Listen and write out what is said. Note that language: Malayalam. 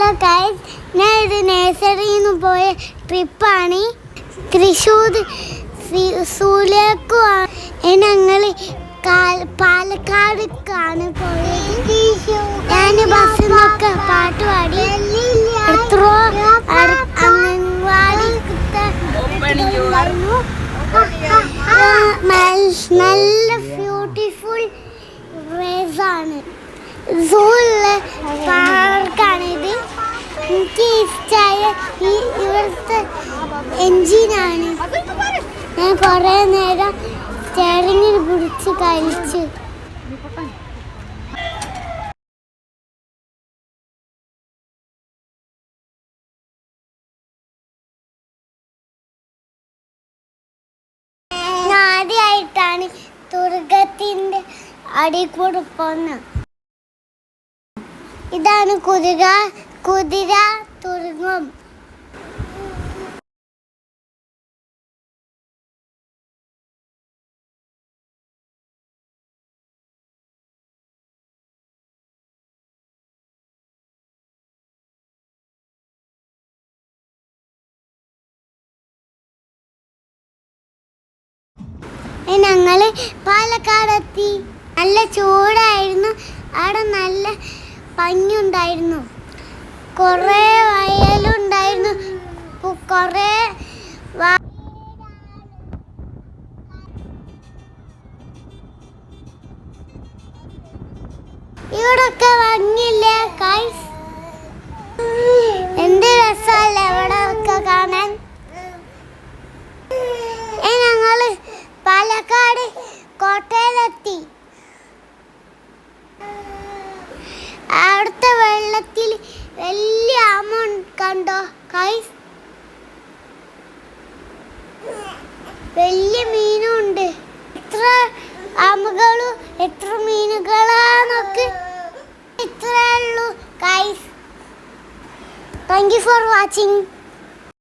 ഹലോ ഗൈസ് ഞാൻ ഇത് നേഴ്സറിയിൽ നിന്ന് പോയ ട്രിപ്പാണ് തൃശ്ശൂർ സൂലേക്കുമാണ് ഞങ്ങൾ പാലക്കാടുക്കാണ് പോയത്. ഞാൻ ബസ്സിൽ നിന്നൊക്കെ പാട്ട് പാടി. എത്രയോ നല്ല ബ്യൂട്ടിഫുൾ ആണ്. സൂള്ള പാർക്കാണിത് എനിക്ക് ഇഷ്ടമായ ഈ ഇവിടുത്തെ എൻജിനാണ്. ഞാൻ കുറേ നേരം സ്റ്റെയറിങ്ങിൽ പിടിച്ച് കഴിച്ചു ആദ്യമായിട്ടാണ് തുർഗത്തിന്റെ അടി കൂടെ ഇതാണ് കുതിര കുതിര തുർഗം ഞങ്ങൾ പാലക്കാടെത്തി. നല്ല ചൂടായിരുന്നു. അവിടെ നല്ല പഞ്ഞുണ്ടായിരുന്നു. കുറേ കുറേ ഇവിടൊക്കെ ഭംഗിയില്ലേ കൈസ് എന്ത് രസമല്ലേ ഇവിടെ ഒക്കെ കാണാൻ? ഏ, ഞങ്ങൾ പാലക്കാട് കോട്ടയിലെത്തി. അവിടുത്തെ വെള്ളത്തിൽ വലിയ ആമ കണ്ടോ കൈസ് വലിയ മീനും ഉണ്ട് എത്ര ആമകളും എത്ര മീനുകളാന്നൊക്കെ ഇത്രേ ഉള്ളൂ കൈസ് താങ്ക് യു ഫോർ വാച്ചിങ്